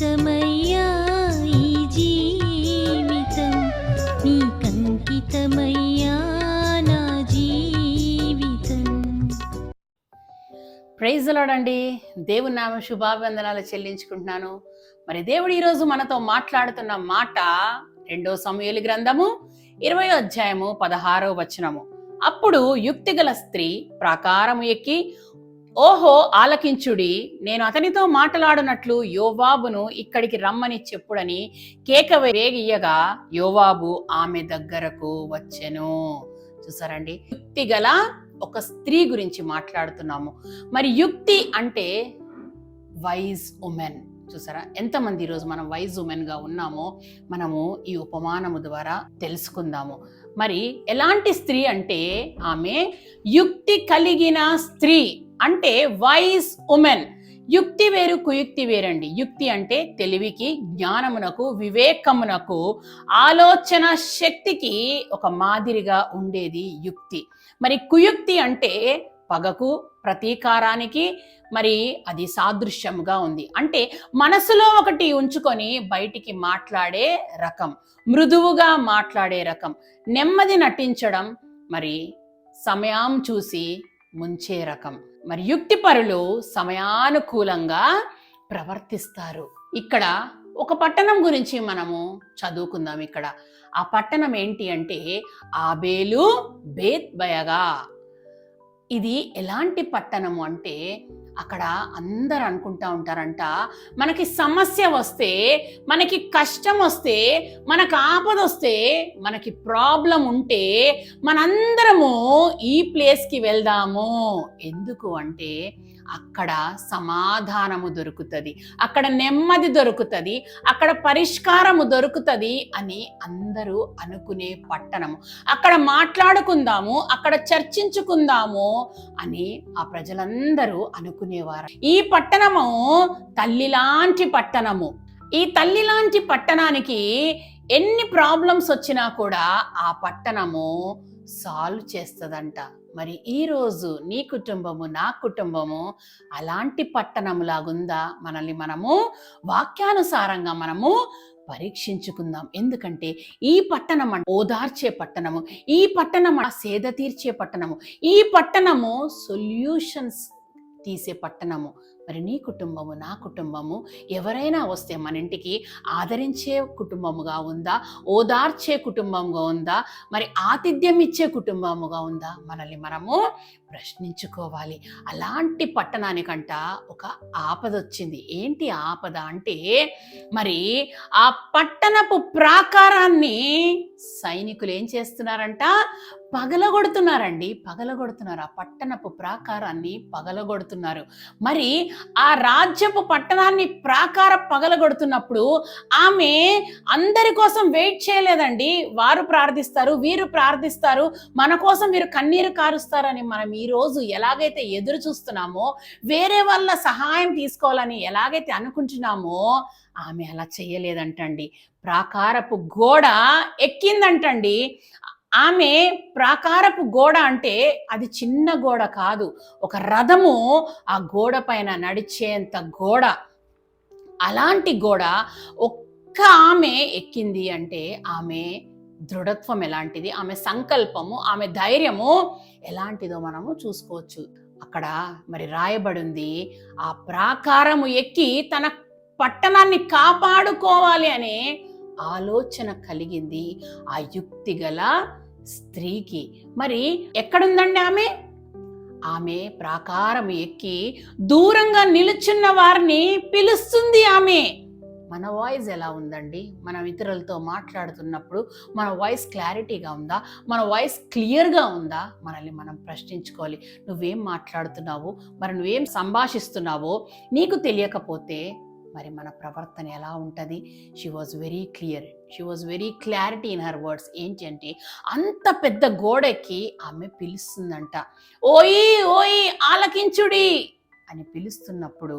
అంకితమయ్యా ఈ జీవితం. నీకంకితమయ్యా నా జీవితం. ప్రైజ్ దేవుని నామ శుభాభివందనాలు చెల్లించుకుంటున్నాను. మరి దేవుడు ఈరోజు మనతో మాట్లాడుతున్న మాట రెండో సమయలు గ్రంథము ఇరవై అధ్యాయము పదహారో వచనము. అప్పుడు యుక్తిగల స్త్రీ ప్రాకారము ఎక్కి ఓహో ఆలకించుడి. నేను అతనితో మాట్లాడునట్లు యోవాబును ఇక్కడికి రమ్మని చెప్పుడని కేక వేగియగా యోవాబు ఆమె దగ్గరకు వచ్చెను. చూసారండి? యుక్తి గల ఒక స్త్రీ గురించి మాట్లాడుతున్నాము. మరి యుక్తి అంటే వైజ్ ఉమెన్. చూసారా? ఎంతమంది ఈరోజు మనం వైజ్ ఉమెన్గా ఉన్నామో మనము ఈ ఉపమానము ద్వారా తెలుసుకుందాము. మరి ఎలాంటి స్త్రీ అంటే ఆమె యుక్తి కలిగిన స్త్రీ అంటే వైస్ ఉమెన్. యుక్తి వేరు కుయుక్తి వేరండి. యుక్తి అంటే తెలివికి జ్ఞానమునకు వివేకమునకు ఆలోచన శక్తికి ఒక మాదిరిగా ఉండేది యుక్తి. మరి కుయుక్తి అంటే పగకు ప్రతీకారానికి మరి అది సాదృశ్యంగా ఉంది. అంటే మనసులో ఒకటి ఉంచుకొని బయటికి మాట్లాడే రకం మృదువుగా మాట్లాడే రకం నెమ్మది నటించడం మరి సమయం చూసి ముంచే రకం. మరి యుక్తిపరులు సమయానుకూలంగా ప్రవర్తిస్తారు. ఇక్కడ ఒక పట్టణం గురించి మనము చదువుకుందాం ఇక్కడ. ఆ పట్టణం ఏంటి అంటే ఆబేలు బేత్ బయగా ఇది ఎలాంటి పట్టణము అంటే అక్కడ అందరు అనుకుంటా ఉంటారంట మనకి సమస్య వస్తే మనకి కష్టం వస్తే మనకు ఆపద వస్తే మనకి ప్రాబ్లం ఉంటే మనందరము ఈ ప్లేస్కి వెళ్దాము. ఎందుకు అంటే అక్కడ సమాధానము దొరుకుతుంది అక్కడ నెమ్మది దొరుకుతుంది అక్కడ పరిష్కారము దొరుకుతుంది అని అందరూ అనుకునే పట్టణము. అక్కడ మాట్లాడుకుందాము అక్కడ చర్చించుకుందాము అని ఆ ప్రజలందరూ అనుకునేవారు ఈ పట్టణము తల్లి లాంటి పట్టణము. ఈ తల్లి లాంటి పట్టణానికి ఎన్ని ప్రాబ్లమ్స్ వచ్చినా కూడా ఆ పట్టణము సాల్వ్ చేస్తుందంట. మరి ఈరోజు నీ కుటుంబము నా కుటుంబము అలాంటి పట్టణములాగుందా? మనల్ని మనము వాక్యానుసారంగా మనము పరీక్షించుకుందాం. ఎందుకంటే ఈ పట్టణం ఓదార్చే పట్టణము ఈ పట్టణం సేద తీర్చే పట్టణము ఈ పట్టణము సొల్యూషన్స్ తీసే పట్టణము. మరి నీ కుటుంబము నా కుటుంబము ఎవరైనా వస్తే మన ఇంటికి ఆదరించే కుటుంబముగా ఉందా? ఓదార్చే కుటుంబముగా ఉందా? మరి ఆతిథ్యం ఇచ్చే కుటుంబముగా ఉందా? మనల్ని మనము ప్రశ్నించుకోవాలి. అలాంటి పట్టణానికంట ఒక ఆపద వచ్చింది ఏంటి ఆపద అంటే మరి ఆ పట్టణపు ప్రాకారాన్ని సైనికులు ఏం చేస్తున్నారంట? పగలగొడుతున్నారండి. పగలగొడుతున్నారు. ఆ పట్టణపు ప్రాకారాన్ని పగలగొడుతున్నారు. మరి ఆ రాజ్యపు పట్టణాన్ని ప్రాకార పగలగొడుతున్నప్పుడు ఆమె అందరి కోసం వెయిట్ చేయలేదండి. వారు ప్రార్థిస్తారు వీరు ప్రార్థిస్తారు మన కోసం వీరు కన్నీరు కారుస్తారని మనం ఈ రోజు ఎలాగైతే ఎదురు చూస్తున్నామో వేరే వాళ్ళ సహాయం తీసుకోవాలని ఎలాగైతే అనుకుంటున్నామో ఆమె అలా చేయలేదంటండి. ప్రాకారపు గోడ ఎక్కిందంటండి. ఆమె ప్రాకారపు గోడ అంటే అది చిన్న గోడ కాదు. ఒక రథము ఆ గోడ పైన నడిచేంత గోడ. అలాంటి గోడ ఒక్క ఆమె ఎక్కింది అంటే ఆమె దృఢత్వం ఎలాంటిది? ఆమె సంకల్పము ఆమె ధైర్యము ఎలాంటిదో మనము చూసుకోవచ్చు. అక్కడ మరి రాయబడింది ఆ ప్రాకారము ఎక్కి తన పట్టణాన్ని కాపాడుకోవాలి అనే ఆలోచన కలిగింది. ఆ యుక్తి గల స్త్రీకి. మరి ఎక్కడుందండి ఆమె? ఆమె ప్రాకారం ఎక్కి దూరంగా నిలుచున్న వారిని పిలుస్తుంది ఆమె. మన వాయిస్ ఎలా ఉందండి? మనం ఇతరులతో మాట్లాడుతున్నప్పుడు మన వాయిస్ క్లారిటీగా ఉందా? మన వాయిస్ క్లియర్గా ఉందా? మనల్ని మనం ప్రశ్నించుకోవాలి. నువ్వేం మాట్లాడుతున్నావు? మరి నువ్వేం సంభాషిస్తున్నావో నీకు తెలియకపోతే మరి మన ప్రవర్తన ఎలా ఉంటుంది? She was very clear she was very clarity in her words ఏంటి అంటే అంత పెద్ద గోడకి ఆమె పిలుస్తుందంట. ఓయి ఓయి ఆలకించుడి! అని పిలుస్తున్నప్పుడు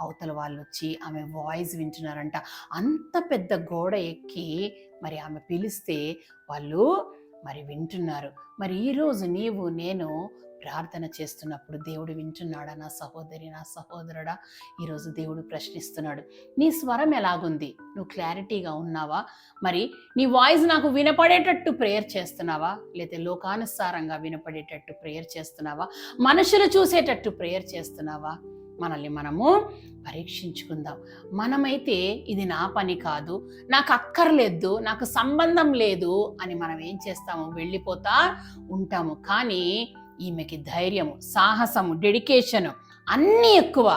అవతల వాళ్ళు వచ్చి ఆమె వాయిస్ వింటున్నారంట. అంత పెద్ద గోడ ఎక్కి మరి ఆమె పిలిస్తే వాళ్ళు మరి వింటున్నారు. మరి ఈరోజు నీవు నేను ప్రార్థన చేస్తున్నప్పుడు దేవుడు వింటున్నాడా? నా సహోదరి నా సహోదరుడా ఈరోజు దేవుడు ప్రశ్నిస్తున్నాడు. నీ స్వరం ఎలాగుంది? నువ్వు క్లారిటీగా ఉన్నావా? మరి నీ వాయిస్ నాకు వినపడేటట్టు ప్రేయర్ చేస్తున్నావా? లేదా లోకానుసారంగా వినపడేటట్టు ప్రేయర్ చేస్తున్నావా? మనుషులు చూసేటట్టు ప్రేయర్ చేస్తున్నావా? మనల్ని మనము పరీక్షించుకుందాం. మనమైతే ఇది నా పని కాదు నాకు అక్కర్లేదు నాకు సంబంధం లేదు అని మనం ఏం చేస్తాము? వెళ్ళిపోతా ఉంటాము. కానీ ఈమెకి ధైర్యము సాహసము డెడికేషను అన్నీ ఎక్కువ.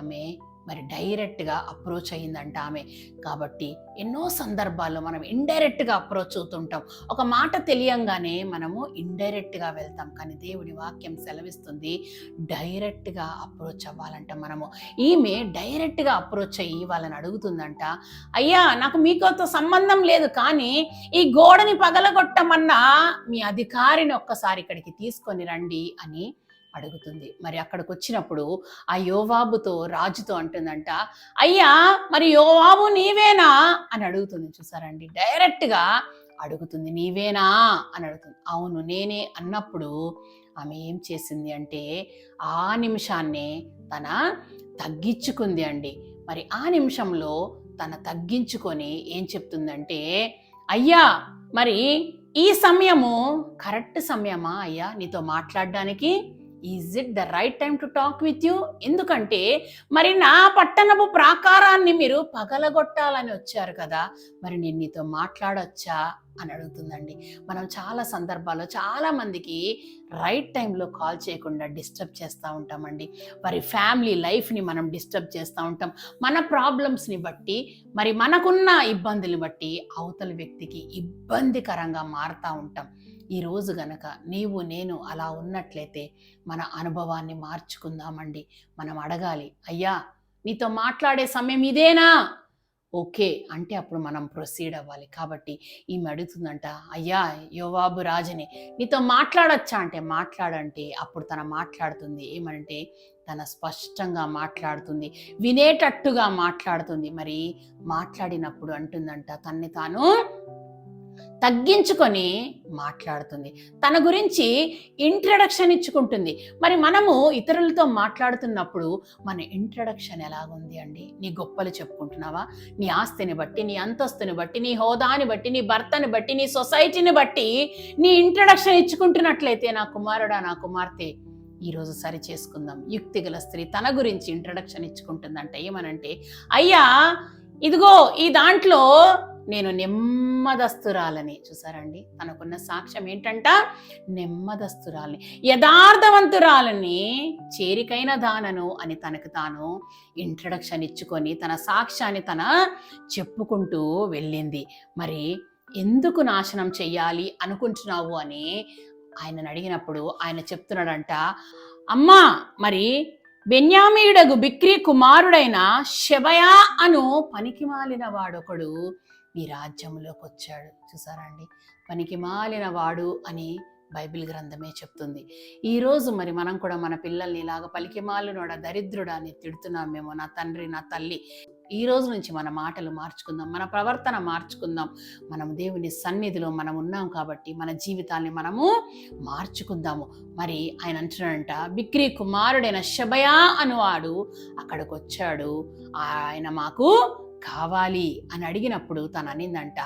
ఆమె మరి డైరెక్ట్గా అప్రోచ్ అయ్యిందంట ఆమె. కాబట్టి ఎన్నో సందర్భాల్లో మనం ఇండైరెక్ట్గా అప్రోచ్ అవుతుంటాం. ఒక మాట తెలియంగానే మనము ఇండైరెక్ట్గా వెళ్తాం. కానీ దేవుడి వాక్యం సెలవిస్తుంది డైరెక్ట్గా అప్రోచ్ అవ్వాలంట మనము. ఈమె డైరెక్ట్గా అప్రోచ్ అయ్యి వాళ్ళని అడుగుతుందంట అయ్యా నాకు మీకోతో సంబంధం లేదు కానీ ఈ గోడని పగలగొట్టమన్నా మీ అధికారిని ఒక్కసారి ఇక్కడికి తీసుకొని రండి అని అడుగుతుంది. మరి అక్కడికి వచ్చినప్పుడు ఆ యోవాబుతో రాజుతో అంటుందంట అయ్యా మరి యోవాబు నీవేనా? అని అడుగుతుంది చూసారండి. డైరెక్ట్గా అడుగుతుంది నీవేనా? అని అడుగుతుంది. అవును నేనే అన్నప్పుడు ఆమె ఏం చేసింది అంటే ఆ నిమిషాన్నే తన తగ్గించుకుంది అండి. మరి ఆ నిమిషంలో తన తగ్గించుకొని ఏం చెప్తుందంటే అయ్యా మరి ఈ సమయము కరెక్ట్ సమయమా అయ్యా నీతో మాట్లాడడానికి? Is it the right time to talk with you ఎందుకంటే మరి నా పట్టణపు ప్రాకారాన్ని మీరు పగలగొట్టాలని వచ్చారు కదా మరి నేను నీతో మాట్లాడొచ్చా అని అడుగుతుందండి. మనం చాలా సందర్భాల్లో చాలా మందికి రైట్ టైంలో కాల్ చేయకుండా డిస్టర్బ్ చేస్తూ ఉంటామండి. వారి ఫ్యామిలీ లైఫ్ని మనం డిస్టర్బ్ చేస్తూ ఉంటాం. మన ప్రాబ్లమ్స్ని బట్టి మరి మనకున్న ఇబ్బందులు బట్టి అవతల వ్యక్తికి ఇబ్బందికరంగా మారుతూ ఉంటాం. ఈ రోజు గనక నీవు నేను అలా ఉన్నట్లయితే మన అనుభవాన్ని మార్చుకుందామండి. మనం అడగాలి అయ్యా నీతో మాట్లాడే సమయం ఇదేనా? ఓకే అంటే అప్పుడు మనం ప్రొసీడ్ అవ్వాలి. కాబట్టి ఈమె అడుగుతుందంట అయ్యా యోవాబు రాజని నీతో మాట్లాడొచ్చా? అంటే మాట్లాడంటే అప్పుడు తన మాట్లాడుతుంది. ఏమంటే తన స్పష్టంగా మాట్లాడుతుంది వినేటట్టుగా మాట్లాడుతుంది. మరి మాట్లాడినప్పుడు అంటుందంట తన్ని తాను తగ్గించుకొని మాట్లాడుతుంది. తన గురించి ఇంట్రడక్షన్ ఇచ్చుకుంటుంది. మరి మనము ఇతరులతో మాట్లాడుతున్నప్పుడు మన ఇంట్రడక్షన్ ఎలాగుంది అండి? నీ గొప్పలు చెప్పుకుంటున్నావా? నీ ఆస్తిని బట్టి నీ అంతస్తుని బట్టి నీ హోదాని బట్టి నీ భర్తని బట్టి నీ సొసైటీని బట్టి నీ ఇంట్రడక్షన్ ఇచ్చుకుంటున్నట్లయితే నా కుమారుడా నా కుమార్తె ఈరోజు సరి చేసుకుందాం. యుక్తిగల స్త్రీ తన గురించి ఇంట్రడక్షన్ ఇచ్చుకుంటుందంట ఏమనంటే అయ్యా ఇదిగో ఈ దాంట్లో నేను నెమ్మదస్తురాలని. చూసారండి? తనకున్న సాక్ష్యం ఏంటంట? నెమ్మదస్తురాలని. యథార్థవంతురాలని చేరికైన దానను అని తనకు తాను ఇంట్రడక్షన్ ఇచ్చుకొని తన సాక్ష్యాన్ని తన చెప్పుకుంటూ వెళ్ళింది. మరి ఎందుకు నాశనం చెయ్యాలి అనుకుంటున్నావు అని ఆయనను అడిగినప్పుడు ఆయన చెప్తున్నాడంట అమ్మా మరి బెన్యామీయుడగు బిక్రీ కుమారుడైన శబయా అను పనికి మాలిన వాడొకడు ఈ రాజ్యంలోకి వచ్చాడు చూసారా అండి? పనికి మాలిన వాడు అని బైబిల్ గ్రంథమే చెప్తుంది. ఈరోజు మరి మనం కూడా మన పిల్లల్ని ఇలాగ పలికి మాలినోడ దరిద్రుడా అని తిడుతున్నామేమో నా తండ్రి నా తల్లి. ఈ రోజు నుంచి మన మాటలు మార్చుకుందాం మన ప్రవర్తన మార్చుకుందాం. మనం దేవుని సన్నిధిలో మనం ఉన్నాం కాబట్టి మన జీవితాన్ని మనము మార్చుకుందాము. మరి ఆయన అంటున్నాడంట బిక్రీ కుమారుడైన శబయా అనువాడు అక్కడికి వచ్చాడు ఆయన మాకు కావాలి అని అడిగినప్పుడు తను అనిందంట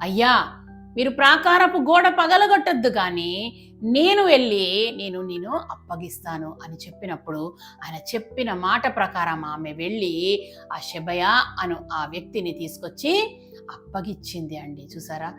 అయ్యా మీరు ప్రాకారపు గోడ పగలగొట్టద్దు కానీ నేను వెళ్ళి నేను నేను అప్పగిస్తాను అని చెప్పినప్పుడు ఆయన చెప్పిన మాట ప్రకారం ఆమె వెళ్ళి ఆ శబయ అను ఆ వ్యక్తిని తీసుకొచ్చి అప్పగిచ్చింది అండి. చూసారా?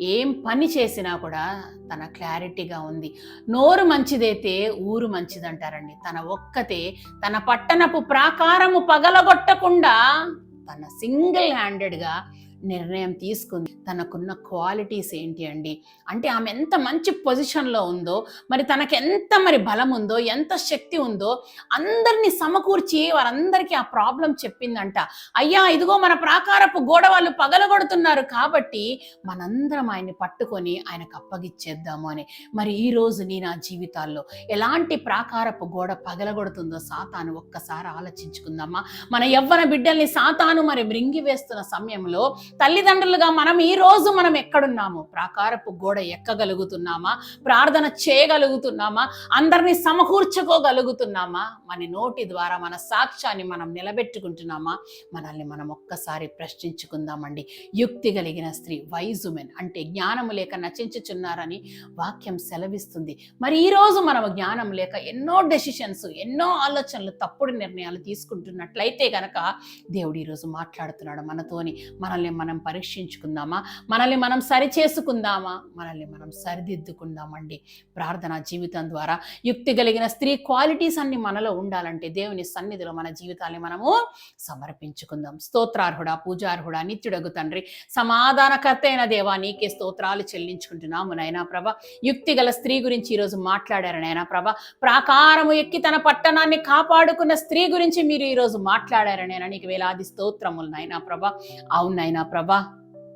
ఏం పని చేసినా కూడా తన క్లారిటీగా ఉంది. నోరు మంచిదైతే ఊరు మంచిదంటారండి. తన ఒక్కతే తన పట్టణపు ప్రాకారము పగలగొట్టకుండా తన సింగిల్ హ్యాండెడ్గా నిర్ణయం తీసుకుంది. తనకున్న క్వాలిటీస్ ఏంటి అండి? అంటే ఆమె ఎంత మంచి పొజిషన్లో ఉందో మరి తనకి ఎంత మరి బలం ఉందో ఎంత శక్తి ఉందో అందరినీ సమకూర్చి వారందరికీ ఆ ప్రాబ్లం చెప్పిందంట. అయ్యా ఇదిగో మన ప్రాకారపు గోడ వాళ్ళు పగలగొడుతున్నారు కాబట్టి మనందరం ఆయన్ని పట్టుకొని ఆయనకు అప్పగిచ్చేద్దాము అని. మరి ఈ రోజు నీ నా జీవితాల్లో ఎలాంటి ప్రాకారపు గోడ పగలగొడుతుందో సాతాను ఒక్కసారి ఆలోచించుకుందామా మన యవ్వన బిడ్డల్ని సాతాను మరి మృంగి వేస్తున్న సమయంలో తల్లిదండ్రులుగా మనం ఈ రోజు మనం ఎక్కడున్నాము? ప్రాకారపు గోడ ఎక్కగలుగుతున్నామా? ప్రార్థన చేయగలుగుతున్నామా? అందరినీ సమకూర్చుకోగలుగుతున్నామా? మన నోటి ద్వారా మన సాక్ష్యాన్ని మనం నిలబెట్టుకుంటున్నామా? మనల్ని మనం ఒక్కసారి ప్రశ్నించుకుందామండి. యుక్తి కలిగిన స్త్రీ వైజ్ ఉమెన్ అంటే జ్ఞానము లేక నచించుచున్నారని వాక్యం సెలవిస్తుంది. మరి ఈరోజు మనం జ్ఞానం లేక ఎన్నో డెసిషన్స్ ఎన్నో ఆలోచనలు తప్పుడు నిర్ణయాలు తీసుకుంటున్నట్లయితే గనక దేవుడు ఈరోజు మాట్లాడుతున్నాడు మనతోని. మనల్ని మనం పరీక్షించుకుందామా? మనల్ని మనం సరి చేసుకుందామా మనల్ని మనం సరిదిద్దుకుందామండి. ప్రార్థన జీవితం ద్వారా యుక్తి కలిగిన స్త్రీ క్వాలిటీస్ అన్ని మనలో ఉండాలంటే దేవుని సన్నిధిలో మన జీవితాన్ని మనము సమర్పించుకుందాం. స్తోత్రార్హుడ పూజార్హుడ నిత్యుడగు తండ్రి సమాధానకర్త అయిన దేవా నీకే స్తోత్రాలు చెల్లించుకుంటున్నాము నైనా ప్రభ. యుక్తి గల స్త్రీ గురించి ఈరోజు మాట్లాడారు నైనా ప్రభ. ప్రాకారము ఎక్కి తన పట్టణాన్ని కాపాడుకున్న స్త్రీ గురించి మీరు ఈరోజు మాట్లాడారు నైనా నీకు వేలాది స్తోత్రములు నైనా ప్రభ. అవునైనా ప్రభా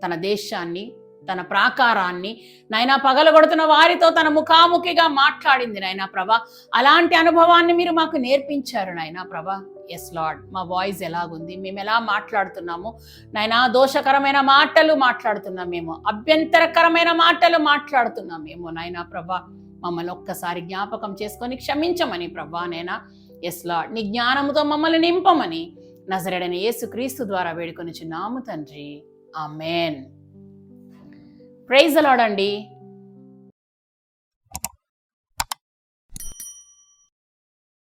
తన దేశాన్ని తన ప్రాకారాన్ని నైనా పగలగొడుతున్న వారితో తన ముఖాముఖిగా మాట్లాడింది నైనా ప్రభ. అలాంటి అనుభవాన్ని మీరు మాకు నేర్పించారు నైనా ప్రభ. ఎస్ లార్డ్ మా వాయిస్ ఎలాగుంది? మేము ఎలా మాట్లాడుతున్నాము? నైనా దోషకరమైన మాటలు మాట్లాడుతున్నాం మేము. అభ్యంతరకరమైన మాటలు మాట్లాడుతున్నాం మేము నైనా ప్రభ. మమ్మల్ని ఒక్కసారి జ్ఞాపకం చేసుకొని క్షమించమని ప్రభా నైనా. ఎస్ లార్డ్ నీ జ్ఞానంతో మమ్మల్ని నింపమని నజరడైన యేసు క్రీస్తు ద్వారా వేడుకొని చున్నాము తండ్రి. ఆమెన్. ప్రైజ్ అలాడండి.